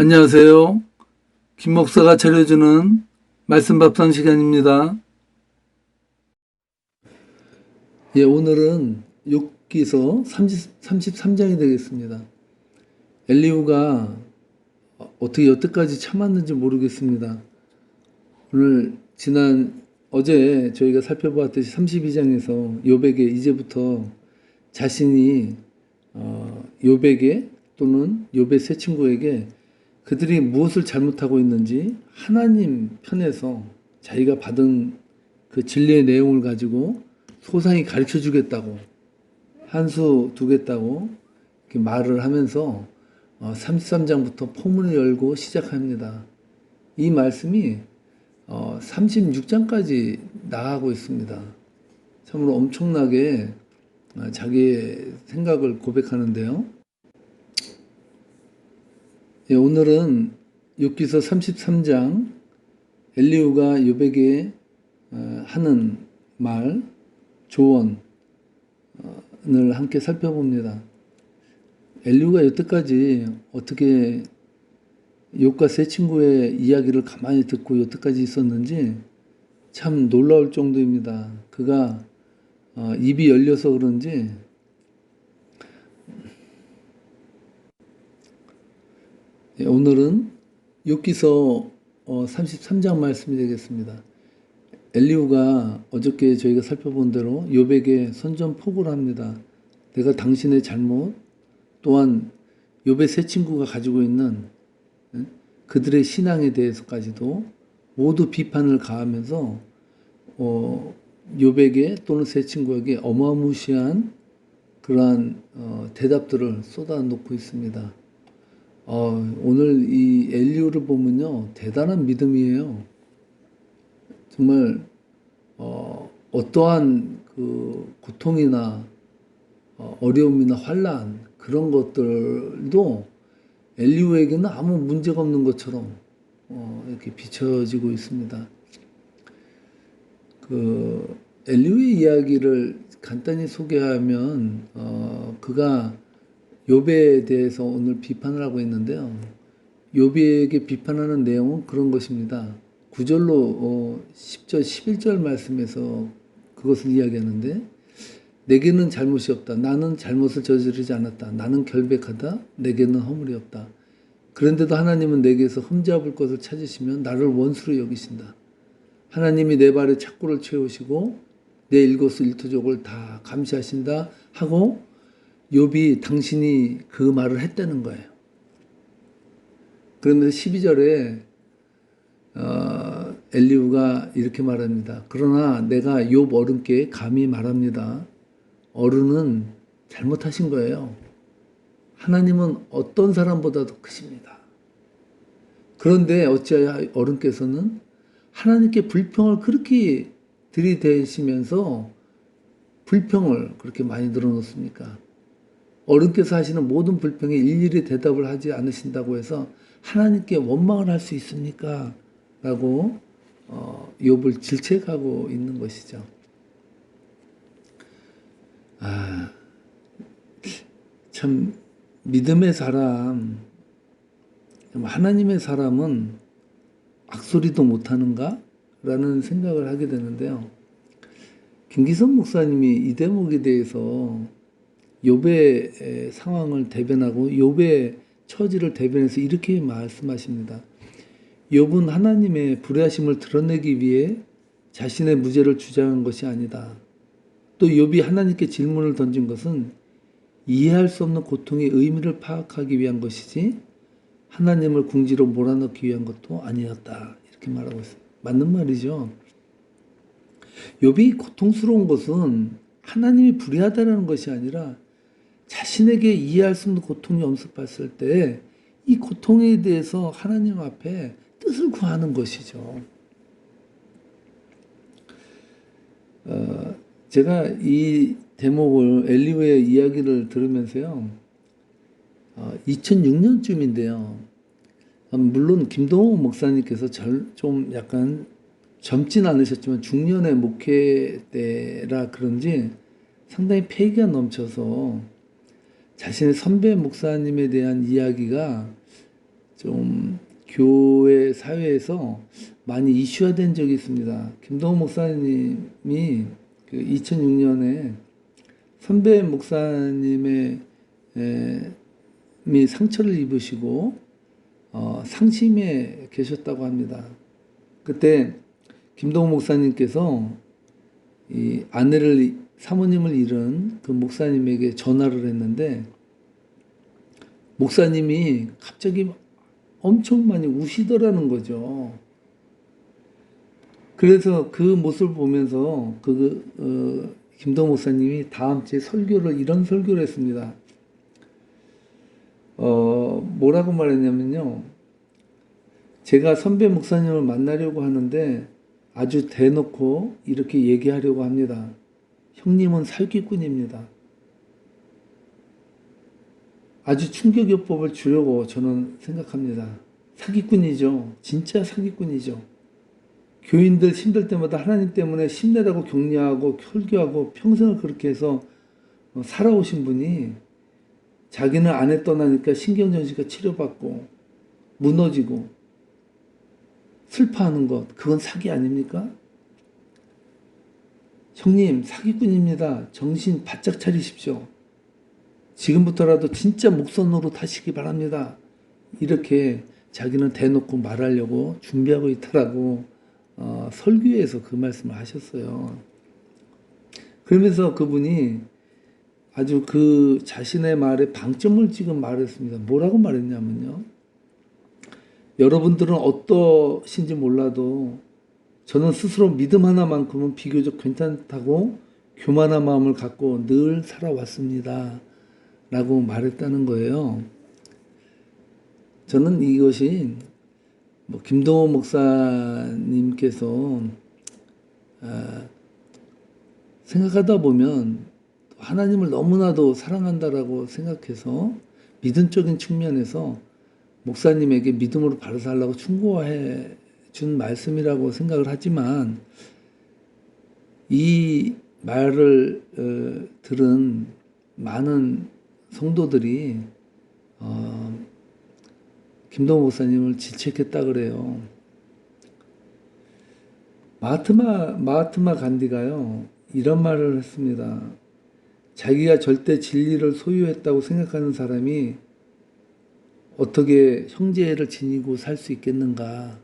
안녕하세요. 김 목사가 차려주는 말씀 밥상 시간입니다. 예, 오늘은 욥기서 30, 33장이 되겠습니다. 엘리후가 어떻게 여태까지 참았는지 모르겠습니다. 오늘 지난 어제 저희가 살펴보았듯이 32장에서 욥에게 이제부터 자신이 어, 욥에게 또는 욥의 세 친구에게 그들이 무엇을 잘못하고 있는지 하나님 편에서 자기가 받은 그 진리의 내용을 가지고 소상히 가르쳐 주겠다고 한수 두겠다고 말을 하면서 어, 33장부터 포문을 열고 시작합니다. 이 말씀이 어, 36장까지 나가고 있습니다. 참으로 엄청나게 어, 자기의 생각을 고백하는데요. 예, 오늘은 욥기서 33장 엘리우가 욥에게 어, 하는 말 조언을 함께 살펴봅니다. 엘리우가 여태까지 어떻게 욥과 세 친구의 이야기를 가만히 듣고 여태까지 있었는지 참 놀라울 정도입니다. 그가 어, 입이 열려서 그런지 오늘은 욥기서 어, 33장 말씀이 되겠습니다. 엘리우가 어저께 저희가 살펴본 대로 욥에게 선전포고를 합니다. 내가 당신의 잘못 또한 욥의 세 친구가 가지고 있는 예, 그들의 신앙에 대해서까지도 모두 비판을 가하면서 어, 욥에게 또는 세 친구에게 어마무시한 그러한 어, 대답들을 쏟아놓고 있습니다. 어, 오늘 이 엘리오를 보면요 대단한 믿음이에요. 정말 어, 어떠한 그 고통이나 어, 어려움이나 환란 그런 것들도 엘리오에게는 아무 문제가 없는 것처럼 어, 이렇게 비춰지고 있습니다. 그 엘리오의 이야기를 간단히 소개하면 어, 그가 욥에 대해서 오늘 비판을 하고 있는데요. 욥에게 비판하는 내용은 그런 것입니다. 9절로 어, 10절, 11절 말씀에서 그것을 이야기하는데 내게는 잘못이 없다. 나는 잘못을 저지르지 않았다. 나는 결백하다. 내게는 허물이 없다. 그런데도 하나님은 내게서 흠잡을 것을 찾으시면 나를 원수로 여기신다. 하나님이 내 발에 착고를 채우시고 내 일거수 일투족을 다 감시하신다 하고 욥이 당신이 그 말을 했다는 거예요. 그러면서 12절에 어, 엘리우가 이렇게 말합니다. 그러나 내가 욥 어른께 감히 말합니다. 어른은 잘못하신 거예요. 하나님은 어떤 사람보다도 크십니다. 그런데 어찌하여 어른께서는 하나님께 불평을 그렇게 들이대시면서 불평을 그렇게 많이 늘어놓습니까? 어른께서 하시는 모든 불평에 일일이 대답을 하지 않으신다고 해서 하나님께 원망을 할 수 있습니까? 라고 어, 욥을 질책하고 있는 것이죠. 아, 참 믿음의 사람, 하나님의 사람은 악소리도 못하는가? 라는 생각을 하게 되는데요. 김기선 목사님이 이 대목에 대해서 욥의 상황을 대변하고 욥의 처지를 대변해서 이렇게 말씀하십니다. 욥은 하나님의 불의하심을 드러내기 위해 자신의 무죄를 주장한 것이 아니다. 또 욥이 하나님께 질문을 던진 것은 이해할 수 없는 고통의 의미를 파악하기 위한 것이지 하나님을 궁지로 몰아넣기 위한 것도 아니었다. 이렇게 말하고 있습니다. 맞는 말이죠. 욥이 고통스러운 것은 하나님이 불의하다는 것이 아니라 자신에게 이해할 수 없는 고통이 엄습했을 때 이 고통에 대해서 하나님 앞에 뜻을 구하는 것이죠. 어, 제가 이 대목을 엘리오의 이야기를 들으면서요. 어, 2006년쯤인데요. 물론 김동호 목사님께서 절, 좀 약간 젊진 않으셨지만 중년의 목회 때라 그런지 상당히 패기가 넘쳐서 자신의 선배 목사님에 대한 이야기가 좀 교회 사회에서 많이 이슈화된 적이 있습니다. 김동호 목사님이 그 2006년에 선배 목사님의 에, 이 상처를 입으시고 어, 상심에 계셨다고 합니다. 그때 김동호 목사님께서 이 아내를 사모님을 잃은 그 목사님에게 전화를 했는데 목사님이 갑자기 엄청 많이 우시더라는 거죠. 그래서 그 모습을 보면서 그 어, 김동 목사님이 다음 주에 설교를 이런 설교를 했습니다. 어 뭐라고 말했냐면요. 제가 선배 목사님을 만나려고 하는데 아주 대놓고 이렇게 얘기하려고 합니다. 형님은 사기꾼입니다. 아주 충격요법을 주려고 저는 생각합니다. 사기꾼이죠. 진짜 사기꾼이죠. 교인들 힘들 때마다 하나님 때문에 힘내라고 격려하고 설교하고 평생을 그렇게 해서 어, 살아오신 분이 자기는 아내 떠나니까 신경전시가 치료받고 무너지고 슬퍼하는 것 그건 사기 아닙니까? 형님 사기꾼입니다. 정신 바짝 차리십시오. 지금부터라도 진짜 목선으로 타시기 바랍니다. 이렇게 자기는 대놓고 말하려고 준비하고 있다라고 어, 설교에서 그 말씀을 하셨어요. 그러면서 그분이 아주 그 자신의 말에 방점을 찍은 말을 했습니다. 뭐라고 말했냐면요. 여러분들은 어떠신지 몰라도 저는 스스로 믿음 하나만큼은 비교적 괜찮다고 교만한 마음을 갖고 늘 살아왔습니다. 라고 말했다는 거예요. 저는 이것이 뭐 김동호 목사님께서 아, 생각하다 보면 하나님을 너무나도 사랑한다라고 생각해서 믿음적인 측면에서 목사님에게 믿음으로 바로 살라고 충고해 준 말씀이라고 생각을 하지만 이 말을 어, 들은 많은 성도들이 어, 김동호 목사님을 질책했다 그래요. 마하트마 마하트마 간디가요 이런 말을 했습니다. 자기가 절대 진리를 소유했다고 생각하는 사람이 어떻게 형제를 지니고 살 수 있겠는가?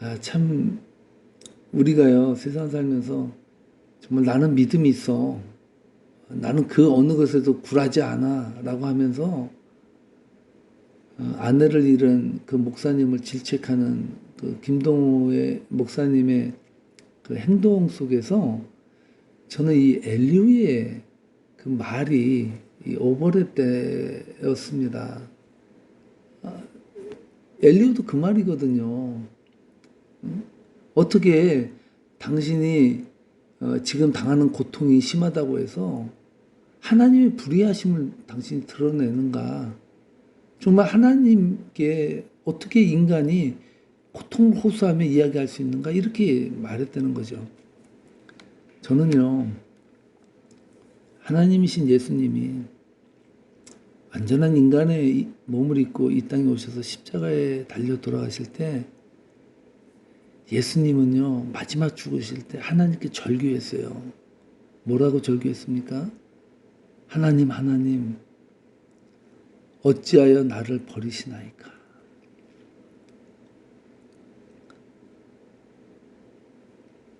아, 참 우리가요 세상 살면서 정말 나는 믿음이 있어. 나는 그 어느 것에도 굴하지 않아 라고 하면서 어, 아내를 잃은 그 목사님을 질책하는 그 김동호의 목사님의 그 행동 속에서 저는 이 엘리우의 그 말이 이 오버랩 때였습니다. 아, 엘리우도 그 말이거든요. 응? 어떻게 당신이 어, 지금 당하는 고통이 심하다고 해서 하나님의 불의하심을 당신이 드러내는가? 정말 하나님께 어떻게 인간이 고통을 호소하며 이야기할 수 있는가? 이렇게 말했다는 거죠. 저는요, 하나님이신 예수님이 완전한 인간의 몸을 입고 이 땅에 오셔서 십자가에 달려 돌아가실 때 예수님은요, 마지막 죽으실 때 하나님께 절규했어요. 뭐라고 절규했습니까? 하나님, 하나님, 어찌하여 나를 버리시나이까?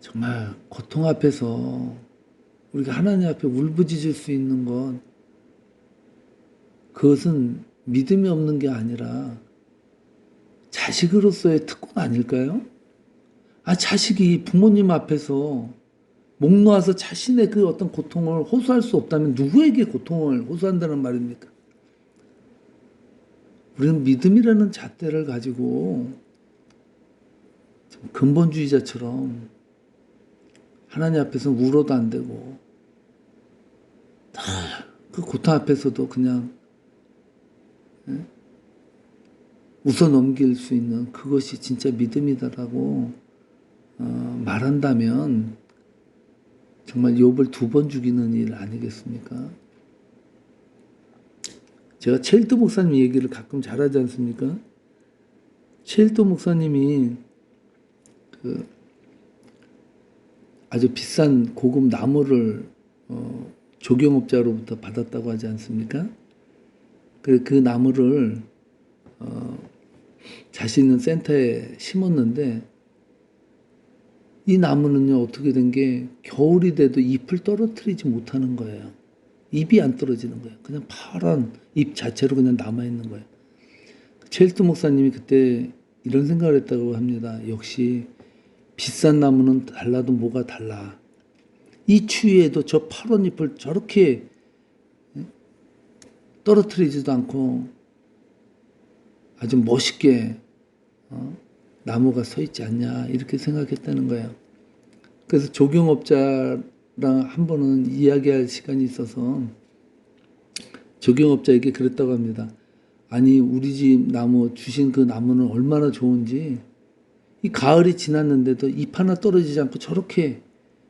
정말 고통 앞에서 우리가 하나님 앞에 울부짖을 수 있는 건 그것은 믿음이 없는 게 아니라 자식으로서의 특권 아닐까요? 아, 자식이 부모님 앞에서 목 놓아서 자신의 그 어떤 고통을 호소할 수 없다면 누구에게 고통을 호소한다는 말입니까? 우리는 믿음이라는 잣대를 가지고 근본주의자처럼 하나님 앞에서 울어도 안 되고 그 고통 앞에서도 그냥 예? 웃어 넘길 수 있는 그것이 진짜 믿음이다라고 어, 말한다면 정말 욥을 두 번 죽이는 일 아니겠습니까? 제가 첼도 목사님 얘기를 가끔 잘하지 않습니까? 첼도 목사님이 그 아주 비싼 고급 나무를 어, 조경업자로부터 받았다고 하지 않습니까? 그, 그 나무를 어, 자신 있는 센터에 심었는데 이 나무는요 어떻게 된 게 겨울이 돼도 잎을 떨어뜨리지 못하는 거예요. 잎이 안 떨어지는 거예요. 그냥 파란 잎 자체로 그냥 남아 있는 거예요. 첼트 목사님이 그때 이런 생각을 했다고 합니다. 역시 비싼 나무는 달라도 뭐가 달라. 이 추위에도 저 파란 잎을 저렇게 떨어뜨리지도 않고 아주 멋있게 어? 나무가 서 있지 않냐 이렇게 생각했다는 거예요. 그래서 조경업자랑 한 번은 이야기할 시간이 있어서 조경업자에게 그랬다고 합니다. 아니 우리 집 나무 주신 그 나무는 얼마나 좋은지 이 가을이 지났는데도 잎 하나 떨어지지 않고 저렇게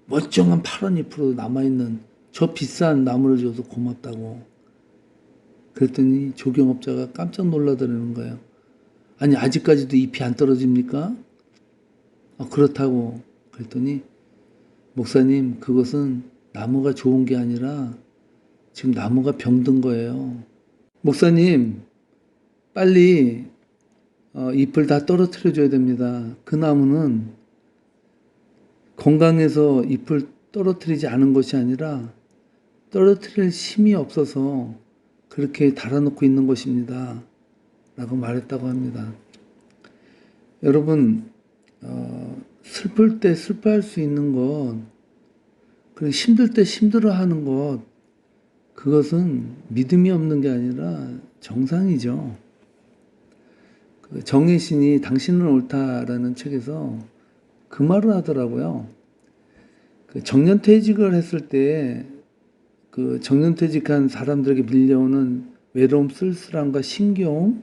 멀쩡한 파란 잎으로 남아있는 저 비싼 나무를 줘서 고맙다고 그랬더니 조경업자가 깜짝 놀라더라는 거예요. 아니 아직까지도 잎이 안 떨어집니까? 아, 그렇다고 그랬더니 목사님 그것은 나무가 좋은 게 아니라 지금 나무가 병든 거예요. 목사님 빨리 어, 잎을 다 떨어뜨려 줘야 됩니다. 그 나무는 건강해서 잎을 떨어뜨리지 않은 것이 아니라 떨어뜨릴 힘이 없어서 그렇게 달아놓고 있는 것입니다. 라고 말했다고 합니다. 여러분, 어, 슬플 때 슬퍼할 수 있는 것, 그리고 힘들 때 힘들어 하는 것, 그것은 믿음이 없는 게 아니라 정상이죠. 그 정혜신이 당신은 옳다라는 책에서 그 말을 하더라고요. 그 정년퇴직을 했을 때 그 정년퇴직한 사람들에게 밀려오는 외로움, 쓸쓸함과 신경,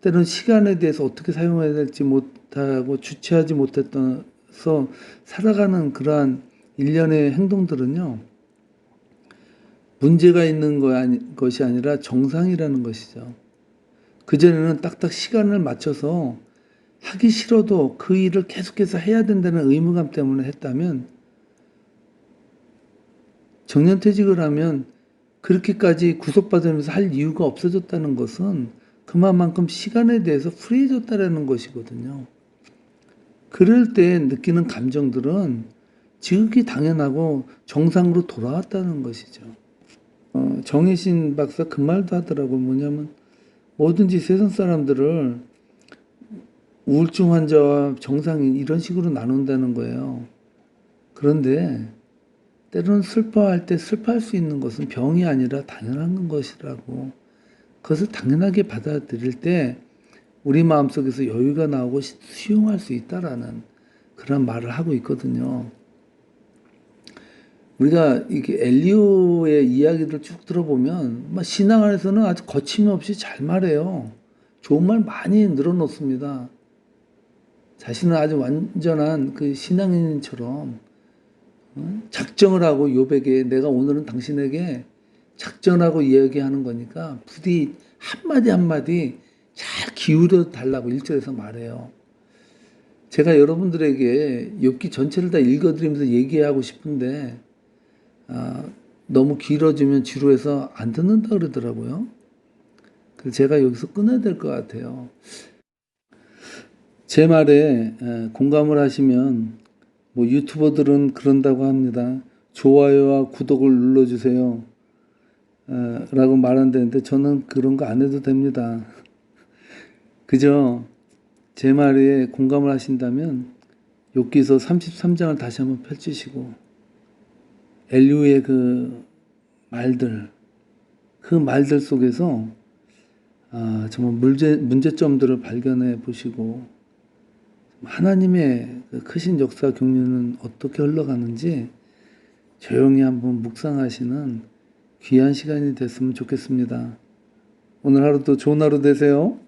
때로는 시간에 대해서 어떻게 사용해야 될지 못하고 주체하지 못했던서 살아가는 그러한 일련의 행동들은요, 문제가 있는 것이 아니라 정상이라는 것이죠. 그전에는 딱딱 시간을 맞춰서 하기 싫어도 그 일을 계속해서 해야 된다는 의무감 때문에 했다면 정년퇴직을 하면 그렇게까지 구속받으면서 할 이유가 없어졌다는 것은 그만큼 시간에 대해서 프리해졌다는 것이거든요. 그럴 때 느끼는 감정들은 지극히 당연하고 정상으로 돌아왔다는 것이죠. 어, 정혜신 박사 그 말도 하더라고 뭐냐면 뭐든지 세상 사람들을 우울증 환자와 정상인 이런 식으로 나눈다는 거예요. 그런데 때로는 슬퍼할 때 슬퍼할 수 있는 것은 병이 아니라 당연한 것이라고 그것을 당연하게 받아들일 때 우리 마음속에서 여유가 나오고 수용할 수 있다라는 그런 말을 하고 있거든요. 우리가 이게 엘리오의 이야기를 쭉 들어보면 신앙 안에서는 아주 거침없이 잘 말해요. 좋은 말 많이 늘어놓습니다. 자신은 아주 완전한 그 신앙인처럼 작정을 하고 요백에 내가 오늘은 당신에게 작정하고 이야기하는 거니까 부디 한마디 한마디 잘 기울여 달라고 일절에서 말해요. 제가 여러분들에게 욥기 전체를 다 읽어드리면서 얘기하고 싶은데 아, 너무 길어지면 지루해서 안 듣는다 그러더라고요. 그래서 제가 여기서 끊어야 될 것 같아요. 제 말에 공감을 하시면 뭐 유튜버들은 그런다고 합니다. 좋아요와 구독을 눌러주세요. 라고 말한다는데 저는 그런 거 안 해도 됩니다. 그저 제 말에 공감을 하신다면 욥기서 33장을 다시 한번 펼치시고 엘류의 그 말들 그 말들 속에서 아, 정말 문제, 문제점들을 발견해 보시고 하나님의 그 크신 역사 경륜은 어떻게 흘러가는지 조용히 한번 묵상하시는 귀한 시간이 됐으면 좋겠습니다. 오늘 하루도 좋은 하루 되세요.